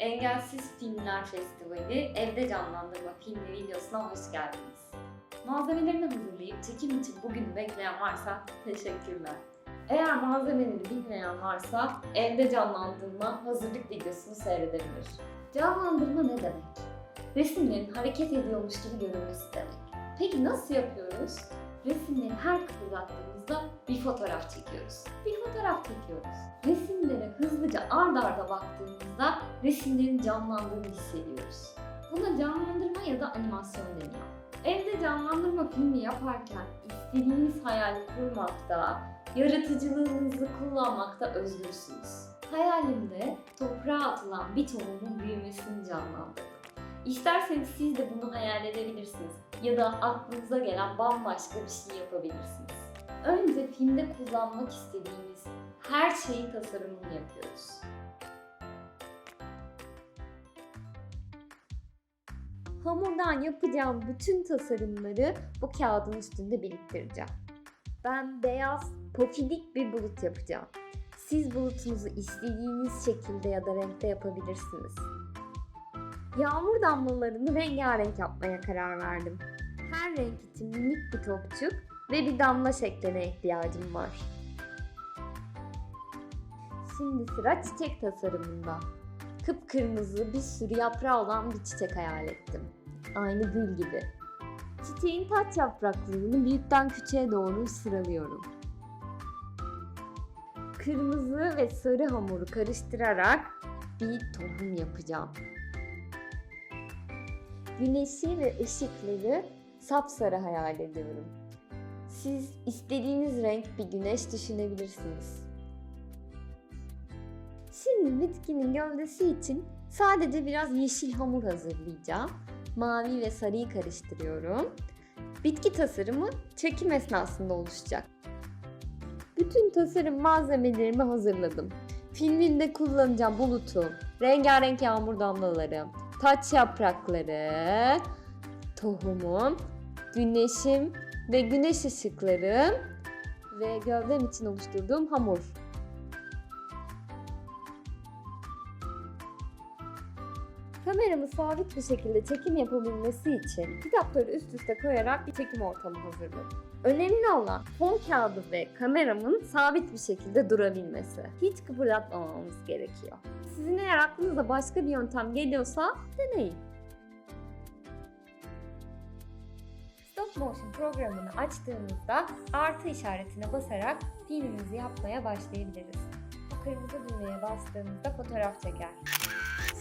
Engelsiz Filmler Festivali Evde Canlandırma filmi videosuna hoş geldiniz. Malzemelerini hazırlayıp çekim için bugün bekleyen varsa teşekkürler. Eğer malzemeleri bilmeyen varsa evde canlandırma hazırlık videosunu seyredebilir. Canlandırma ne demek? Resimlerin hareket ediyormuş gibi görünmesi demek. Peki nasıl yapıyoruz? Resimleri her kıpırdattığımızda bir fotoğraf çekiyoruz. Bir fotoğraf çekiyoruz. Resimlere hızlıca ard arda baktığımızda resimlerin canlandığını hissediyoruz. Buna canlandırma ya da animasyon deniyor. Evde canlandırma filmi yaparken istediğiniz hayali kurmakta, yaratıcılığınızı kullanmakta özgürsünüz. Hayalimde toprağa atılan bir tohumun büyümesini canlandırdım. İsterseniz siz de bunu hayal edebilirsiniz ya da aklınıza gelen bambaşka bir şey yapabilirsiniz. Önce filmde kullanmak istediğimiz her şeyi tasarımını yapıyoruz. Hamurdan yapacağım bütün tasarımları bu kağıdın üstünde biriktireceğim. Ben beyaz, pofidik bir bulut yapacağım. Siz bulutunuzu istediğiniz şekilde ya da renkte yapabilirsiniz. Yağmur damlalarını rengarenk yapmaya karar verdim. Her renk için minik bir topçuk ve bir damla şekline ihtiyacım var. Şimdi sıra çiçek tasarımında. Kıpkırmızı bir sürü yaprağı olan bir çiçek hayal ettim. Aynı gül gibi. Çiçeğin taç yapraklarını büyükten küçüğe doğru sıralıyorum. Kırmızı ve sarı hamuru karıştırarak bir tohum yapacağım. Güneşi ve ışıkları sapsarı hayal ediyorum. Siz istediğiniz renk bir güneş düşünebilirsiniz. Şimdi bitkinin gövdesi için sadece biraz yeşil hamur hazırlayacağım. Mavi ve sarıyı karıştırıyorum. Bitki tasarımı çekim esnasında oluşacak. Bütün tasarım malzemelerimi hazırladım. Filminde kullanacağım bulutu, rengarenk yağmur damlaları, taç yaprakları, tohumum, güneşim ve güneş ışıklarım ve gövdem için oluşturduğum hamur. Kameramı sabit bir şekilde çekim yapabilmesi için kitapları üst üste koyarak bir çekim ortamı hazırladım. Önemli olan fon kağıdı ve kameramın sabit bir şekilde durabilmesi. Hiç kıpırdatmamamız gerekiyor. Sizin eğer aklınıza başka bir yöntem geliyorsa deneyin. Stop Motion programını açtığımızda artı işaretine basarak filmimizi yapmaya başlayabiliriz. Bu kırmızı düğmeye bastığımızda fotoğraf çeker.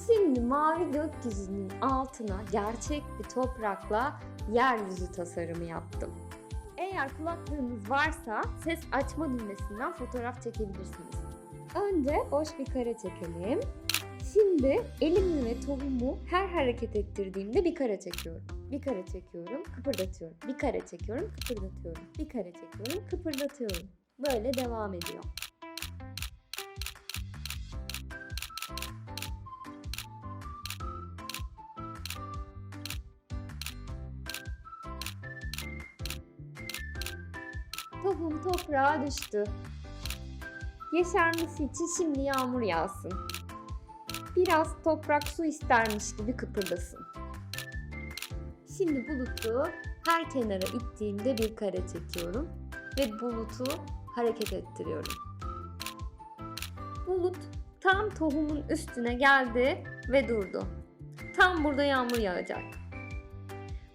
Şimdi mavi gökyüzünün altına gerçek bir toprakla yeryüzü tasarımı yaptım. Eğer kulaklığınız varsa ses açma düğmesinden fotoğraf çekebilirsiniz. Önce boş bir kare çekelim. Şimdi elimi ve tohumu her hareket ettirdiğimde bir kare çekiyorum. Bir kare çekiyorum, kıpırdatıyorum. Bir kare çekiyorum, kıpırdatıyorum. Bir kare çekiyorum, kıpırdatıyorum. Böyle devam ediyor. Tohum toprağa düştü. Yeşermesi için şimdi yağmur yağsın. Biraz toprak su istermiş gibi kıpırdasın. Şimdi bulutu her kenara ittiğimde bir kare çekiyorum ve bulutu hareket ettiriyorum. Bulut tam tohumun üstüne geldi ve durdu. Tam burada yağmur yağacak.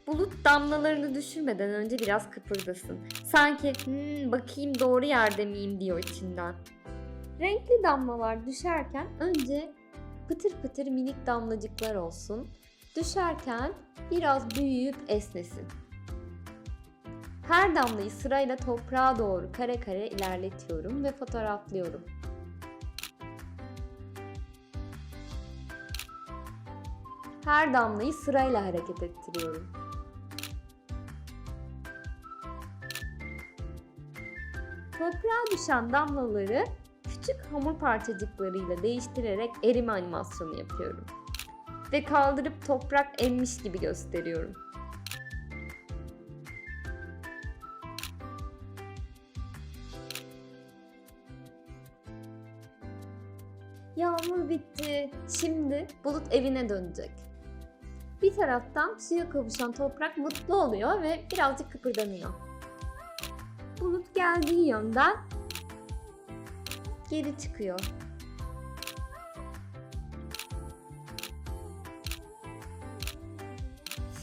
Bulut damlalarını düşürmeden önce biraz kıpırdasın. Sanki "Hmm, bakayım doğru yerde miyim diyor içinden. Renkli damlalar düşerken önce pıtır pıtır minik damlacıklar olsun. Düşerken biraz büyüyüp esnesin. Her damlayı sırayla toprağa doğru kare kare ilerletiyorum ve fotoğraflıyorum. Her damlayı sırayla hareket ettiriyorum. Toprağa düşen damlaları küçük hamur parçacıklarıyla değiştirerek erime animasyonu yapıyorum. Ve kaldırıp toprak emmiş gibi gösteriyorum. Yağmur bitti. Şimdi bulut evine dönecek. Bir taraftan suya kavuşan toprak mutlu oluyor ve birazcık kıpırdanıyor. Bulut geldiği yönden geri çıkıyor.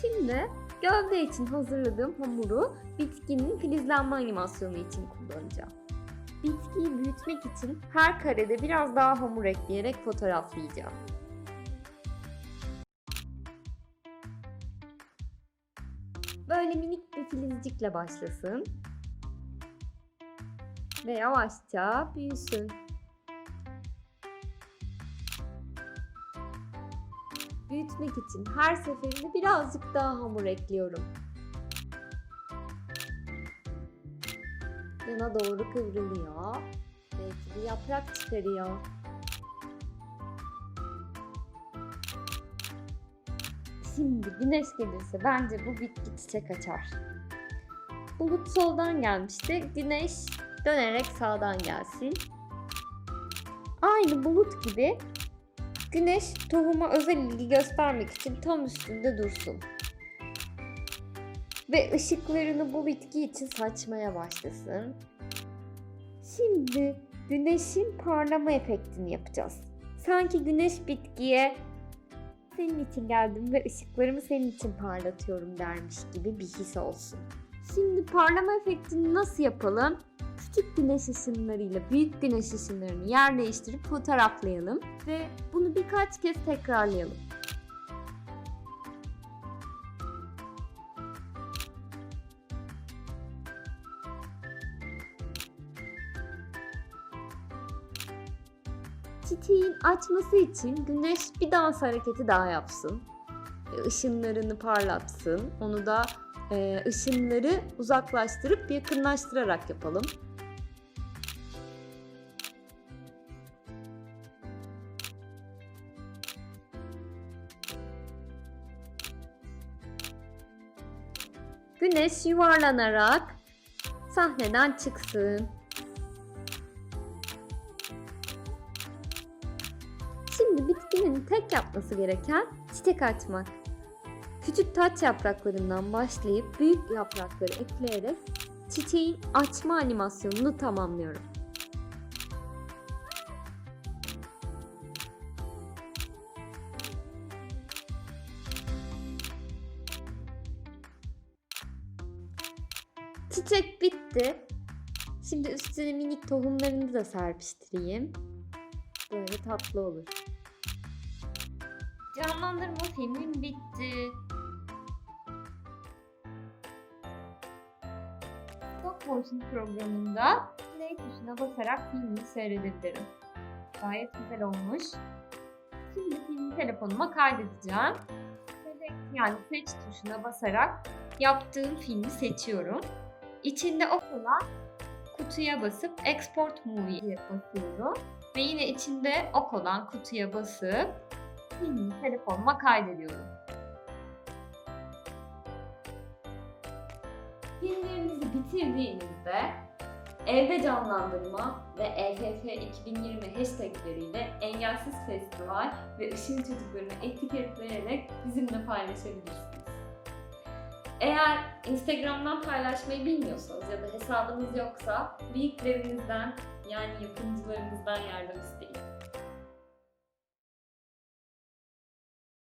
Şimdi gövde için hazırladığım hamuru bitkinin filizlenme animasyonu için kullanacağım. Bitkiyi büyütmek için her karede biraz daha hamur ekleyerek fotoğraflayacağım. Böyle minik bir filizcikle başlasın. Ve yavaşça büyüsün. Büyütmek için her seferinde birazcık daha hamur ekliyorum. Yana doğru kıvrılıyor. Belki bir yaprak çıkarıyor. Şimdi güneş gelirse bence bu bitki çiçek açar. Bulut soldan gelmişti. Güneş dönerek sağdan gelsin. Aynı bulut gibi güneş tohuma özel ilgi göstermek için tam üstünde dursun. Ve ışıklarını bu bitki için saçmaya başlasın. Şimdi güneşin parlama efektini yapacağız. Sanki güneş bitkiye senin için geldim ve ışıklarımı senin için parlatıyorum dermiş gibi bir his olsun. Şimdi parlama efektini nasıl yapalım? Küçük güneş ışınlarıyla büyük güneş ışınlarını yer değiştirip fotoğraflayalım ve bunu birkaç kez tekrarlayalım. Çiçeğin açması için güneş bir dans hareketi daha yapsın. Işınlarını parlatsın. Onu da e, ışınları uzaklaştırıp yakınlaştırarak yapalım. Güneş yuvarlanarak sahneden çıksın. Şimdi bitkinin tek yapması gereken çiçek açmak. Küçük taç yapraklarından başlayıp büyük yaprakları ekleyerek çiçeğin açma animasyonunu tamamlıyorum. Çiçek bitti. Şimdi üstüne minik tohumlarını da serpiştireyim. Böyle tatlı olur. Canlandırma filmim bitti. Stop motion programında play tuşuna basarak filmi seyredebilirim. Gayet güzel olmuş. Şimdi filmi telefonuma kaydedeceğim. Yani seç tuşuna basarak yaptığım filmi seçiyorum. İçinde ok olan kutuya basıp export movie'ye basıyorum. Ve yine içinde ok olan kutuya basıp filmi telefonuma kaydediyorum. Filmlerinizi bitirdiğinizde evde canlandırma ve EFF 2020 hashtagleriyle Engelsiz Festival ve Işın Çocuklarını etiketleyerek bizimle paylaşabilirsiniz. Eğer Instagram'dan paylaşmayı bilmiyorsanız ya da hesabınız yoksa büyüklerinizden yani yapımcılarınızdan yardım isteyin.